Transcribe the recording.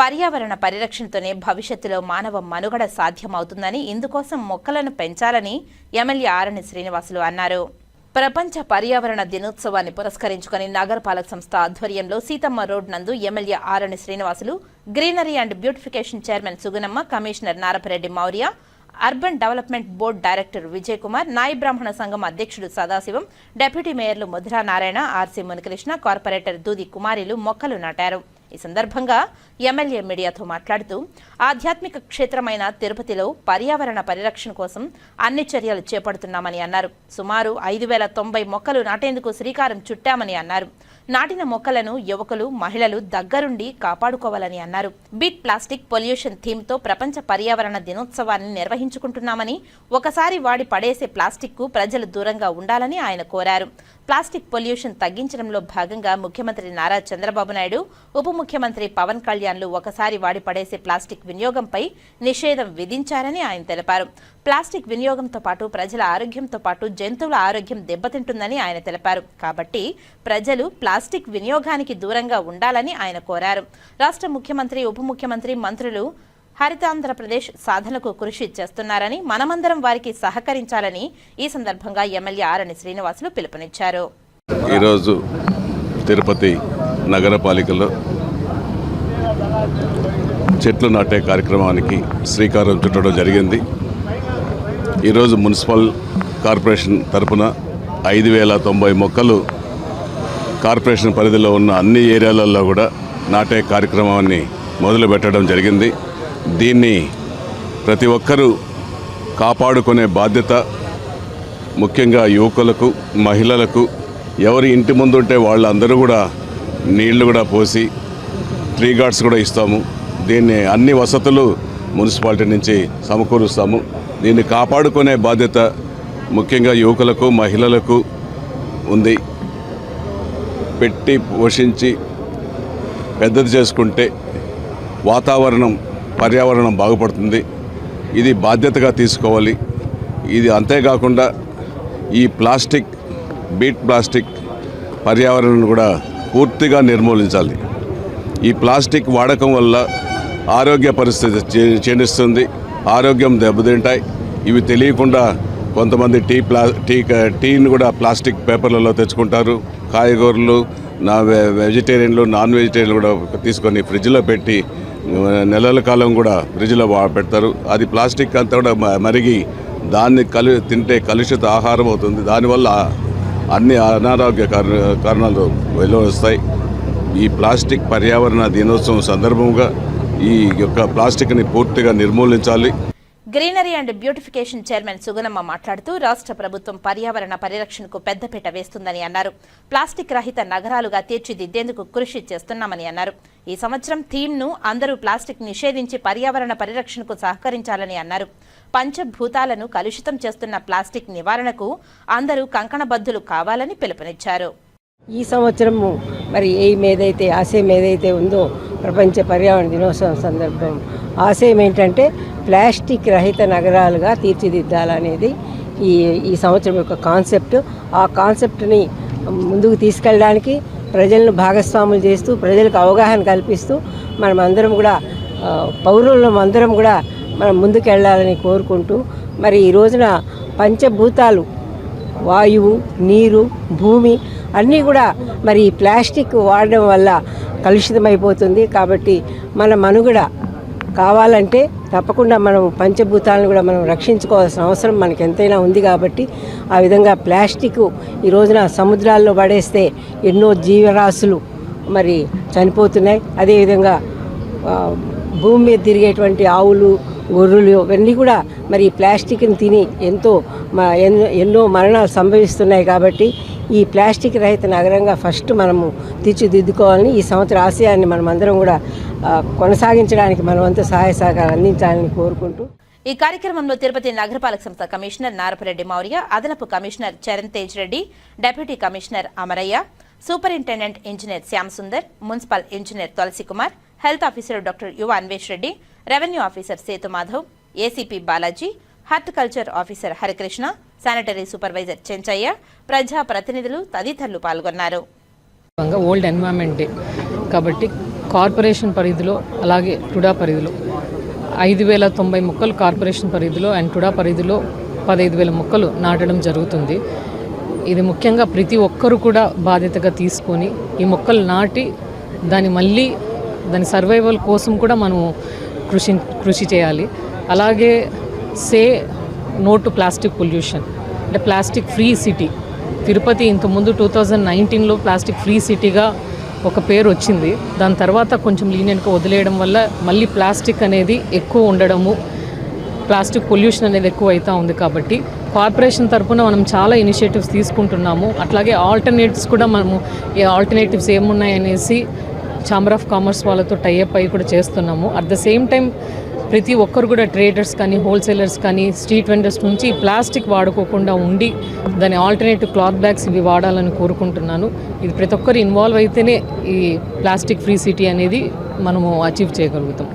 పర్యావరణ పరిరక్షణతోనే భవిష్యత్తులో మానవ మనుగడ సాధ్యమవుతుందని ఇందుకోసం మొక్కలను పెంచాలని ఎమ్మెల్యే ఆరణి శ్రీనివాసులు అన్నారు. ప్రపంచ పర్యావరణ దినోత్సవాన్ని పురస్కరించుకుని నగరపాలక సంస్థ ఆధ్వర్యంలో సీతమ్మ రోడ్ నందు MLA Arani Srinivasulu greenery and beautification chairman Suganamma commissioner Narapareddy Mourya urban development board director Vijay Kumar నాయ బ్రాహ్మణ సంఘం అధ్యక్షుడు సదాశివం డిప్యూటీ మేయర్లు ముద్రా నారాయణ ఆర్సీ మునికృష్ణ కార్పొరేటర్ దూది కుమారిలు మొక్కలు నాటారు. ఈ సందర్భంగా ఎమ్మెల్యే మీడియాతో మాట్లాడుతూ ఆధ్యాత్మిక క్షేత్రమైన తిరుపతిలో పర్యావరణ పరిరక్షణ కోసం అన్ని చర్యలు చేపడుతున్నామని అన్నారు. సుమారు ఐదు వేల తొంభై మొక్కలు నాటేందుకు శ్రీకారం చుట్టామని అన్నారు. నాటిన మొక్కలను యువకులు మహిళలు దగ్గరుండి కాపాడుకోవాలని అన్నారు. బిట్ ప్లాస్టిక్ పొల్యూషన్ థీమ్తో ప్రపంచ పర్యావరణ దినోత్సవాన్ని నిర్వహించుకుంటున్నామని ఒకసారి వాడి పడేసే ప్లాస్టిక్కు ప్రజలు దూరంగా ఉండాలని ఆయన కోరారు. ప్లాస్టిక్ పొల్యూషన్ తగ్గించడంలో భాగంగా ముఖ్యమంత్రి నారా చంద్రబాబు నాయుడు ఉప ముఖ్యమంత్రి పవన్ కళ్యాణ్లు ఒకసారి వాడి పడేసే ప్లాస్టిక్ వినియోగంపై నిషేధం విధించారని ఆయన తెలిపారు. ప్లాస్టిక్ వినియోగంతో పాటు ప్రజల ఆరోగ్యంతో పాటు జంతువుల ఆరోగ్యం దెబ్బతింటుందని ఆయన తెలిపారు. కాబట్టి ప్రజలు ప్లాస్టిక్ వినియోగానికి దూరంగా ఉండాలని ఆయన కోరారు. రాష్ట్ర ముఖ్యమంత్రి ఉప ముఖ్యమంత్రి మంత్రులు హరితాంధ్రప్రదేశ్ సాధనకు కృషి చేస్తున్నారని మనమందరం వారికి సహకరించాలని ఈ సందర్భంగా ఎమ్మెల్యే ఆరణి శ్రీనివాసులు పిలుపునిచ్చారు. ఈరోజు తిరుపతి నగరపాలికలో చెట్లు నాటే కార్యక్రమానికి శ్రీకారం చుట్టడం జరిగింది. ఈరోజు మున్సిపల్ కార్పొరేషన్ తరపున ఐదు వేల తొంభై మొక్కలు కార్పొరేషన్ పరిధిలో ఉన్న అన్ని ఏరియాలలో కూడా నాటే కార్యక్రమాన్ని మొదలు పెట్టడం జరిగింది. దీన్ని ప్రతి ఒక్కరూ కాపాడుకునే బాధ్యత ముఖ్యంగా యువకులకు మహిళలకు ఎవరి ఇంటి ముందు ఉంటే వాళ్ళందరూ కూడా నీళ్ళు కూడా పోసి ట్రీ గార్డ్స్ కూడా ఇస్తాము. దీన్ని అన్ని వసతులు మున్సిపాలిటీ నుంచి సమకూరుస్తాము. దీన్ని కాపాడుకునే బాధ్యత ముఖ్యంగా యువకులకు మహిళలకు ఉంది. పెట్టి పోషించి పెద్దది చేసుకుంటే వాతావరణం పర్యావరణం బాగుపడుతుంది. ఇది బాధ్యతగా తీసుకోవాలి. ఇది అంతేకాకుండా ఈ ప్లాస్టిక్ బీట్ ప్లాస్టిక్ పర్యావరణం కూడా పూర్తిగా నిర్మూలించాలి. ఈ ప్లాస్టిక్ వాడకం వల్ల ఆరోగ్య పరిస్థితి క్షీణిస్తుంది ఆరోగ్యం దెబ్బతింటాయి. ఇవి తెలియకుండా కొంతమంది టీ ప్లా టీ టీని కూడా ప్లాస్టిక్ పేపర్లలో తెచ్చుకుంటారు. కాయగూరలు నా వెజిటేరియన్లు నాన్ వెజిటేరియన్లు కూడా తీసుకొని ఫ్రిడ్జ్లో పెట్టి నెలల కాలం కూడా ఫ్రిడ్జ్లో పెడతారు. అది ప్లాస్టిక్ అంతా కూడా మరిగి దాన్ని కలు తింటే కలుషిత ఆహారం అవుతుంది. దానివల్ల అన్ని అనారోగ్య కారణ- కారణాలు వెలువ వస్తాయి ఈ ప్లాస్టిక్ పర్యావరణ దినోత్సవం సందర్భంగా ఈ యొక్క ప్లాస్టిక్ని పూర్తిగా నిర్మూలించాలి. Greenery and beautification chairman Suganamma మాట్లాడుతూ రాష్ట్ర ప్రభుత్వం పర్యావరణ పరిరక్షణకు పెద్దపీట వేస్తుందని అన్నారు. ప్లాస్టిక్ రహిత నగరాలుగా తీర్చిదిద్దేందుకు కృషి చేస్తున్నామని అన్నారు. ఈ సంవత్సరం థీమ్ను అందరూ ప్లాస్టిక్ నిషేధించి పర్యావరణ పరిరక్షణకు సహకరించాలని అన్నారు. పంచభూతాలను కలుషితం చేస్తున్న ప్లాస్టిక్ నివారణకు అందరూ కంకణబద్ధులు కావాలని పిలుపునిచ్చారు. ఈ సంవత్సరము మరి ఎయిమ్ ఏదైతే ఆశయం ఏదైతే ఉందో ప్రపంచ పర్యావరణ దినోత్సవం సందర్భం ఆశయం ఏంటంటే ప్లాస్టిక్ రహిత నగరాలుగా తీర్చిదిద్దాలనేది ఈ ఈ సంవత్సరం యొక్క కాన్సెప్ట్. ఆ కాన్సెప్ట్ని ముందుకు తీసుకెళ్ళడానికి ప్రజలను భాగస్వాములు చేస్తూ ప్రజలకు అవగాహన కల్పిస్తూ మనం అందరం కూడా పౌరులం అందరం కూడా మనం ముందుకెళ్ళాలని కోరుకుంటూ మరి ఈ రోజున పంచభూతాలు వాయువు నీరు భూమి అన్నీ కూడా మరి ప్లాస్టిక్ వాడడం వల్ల కలుషితమైపోతుంది. కాబట్టి మన మనుగడ కావాలంటే తప్పకుండా మనం పంచభూతాలను కూడా మనం రక్షించుకోవాల్సిన అవసరం మనకు ఎంతైనా ఉంది కాబట్టి ఆ విధంగా ప్లాస్టిక్ ఈ రోజున సముద్రాల్లో పడేస్తే ఎన్నో జీవరాశులు మరి చనిపోతున్నాయి. అదేవిధంగా భూమి మీద తిరిగేటువంటి ఆవులు గొర్రెలు ఇవన్నీ కూడా మరి ప్లాస్టిక్ని తిని ఎంతో ఎన్నో ఎన్నో మరణాలు సంభవిస్తున్నాయి కాబట్టి ఈ ప్లాస్టిక్ రహిత నగరంగా ఫస్ట్ మనము తీర్చిదిద్దుకోవాలని ఈ సంవత్సర ఆశయాన్ని మనం అందరం కూడా కొనసాగించడానికి మనమంతా సహాయ సహకారం అందించాలని కోరుకుంటూ. ఈ కార్యక్రమంలో తిరుపతి నగరపాలక సంస్థ కమిషనర్ నారపరెడ్డి మౌర్య అదనపు commissioner Charan Tej Reddy deputy commissioner Amarayya superintendent engineer Shyam Sundar municipal engineer Tulasikumar health officer doctor Yuva Anvesh Reddy revenue officer Sethu Madhav ACP Balaji horticulture officer Harikrishna sanitary supervisor Chenchaiah ప్రజా ప్రతినిధులు తదితరులు పాల్గొన్నారు. World environment day కాబట్టి corporation పరిధిలో అలాగే టుడా పరిధిలో ఐదు వేల తొంభై మొక్కలు కార్పొరేషన్ పరిధిలో అండ్ టుడా పరిధిలో పదహైదు వేల మొక్కలు నాటడం జరుగుతుంది. ఇది ముఖ్యంగా ప్రతి ఒక్కరు కూడా బాధ్యతగా తీసుకొని ఈ మొక్కలు నాటి దాన్ని మళ్ళీ దాని సర్వైవల్ కోసం కూడా మనం కృషి కృషి చేయాలి. అలాగే say no to plastic pollution. అంటే ప్లాస్టిక్ ఫ్రీ సిటీ. తిరుపతి ఇంతకుముందు టూ థౌజండ్ నైన్టీన్లో ప్లాస్టిక్ ఫ్రీ సిటీగా ఒక పేరు వచ్చింది. దాని తర్వాత కొంచెం లీనియన్గా వదిలేయడం వల్ల మళ్ళీ ప్లాస్టిక్ అనేది ఎక్కువ ఉండడము ప్లాస్టిక్ పొల్యూషన్ అనేది ఎక్కువ అవుతూ ఉంది కాబట్టి కార్పొరేషన్ తరపున మనం చాలా ఇనిషియేటివ్స్ తీసుకుంటున్నాము. అట్లాగే ఆల్టర్నేటివ్స్ కూడా మనము ఏ ఆల్టర్నేటివ్స్ ఏమున్నాయి అనేసి ఛాంబర్ ఆఫ్ కామర్స్ వాళ్ళతో టైఅప్ అయ్యి కూడా చేస్తున్నాము. అట్ ద సేమ్ టైం ప్రతి ఒక్కరు కూడా ట్రేడర్స్ కానీ హోల్సేలర్స్ కానీ స్ట్రీట్ వెండర్స్ నుంచి ప్లాస్టిక్ వాడుకోకుండా ఉండి దాని ఆల్టర్నేటివ్ క్లాత్ బ్యాగ్స్ ఇవి వాడాలని కోరుకుంటున్నాను. ఇది ప్రతి ఒక్కరు ఇన్వాల్వ్ అయితేనే ఈ ప్లాస్టిక్ ఫ్రీ సిటీ అనేది మనము అచీవ్ చేయగలుగుతాం.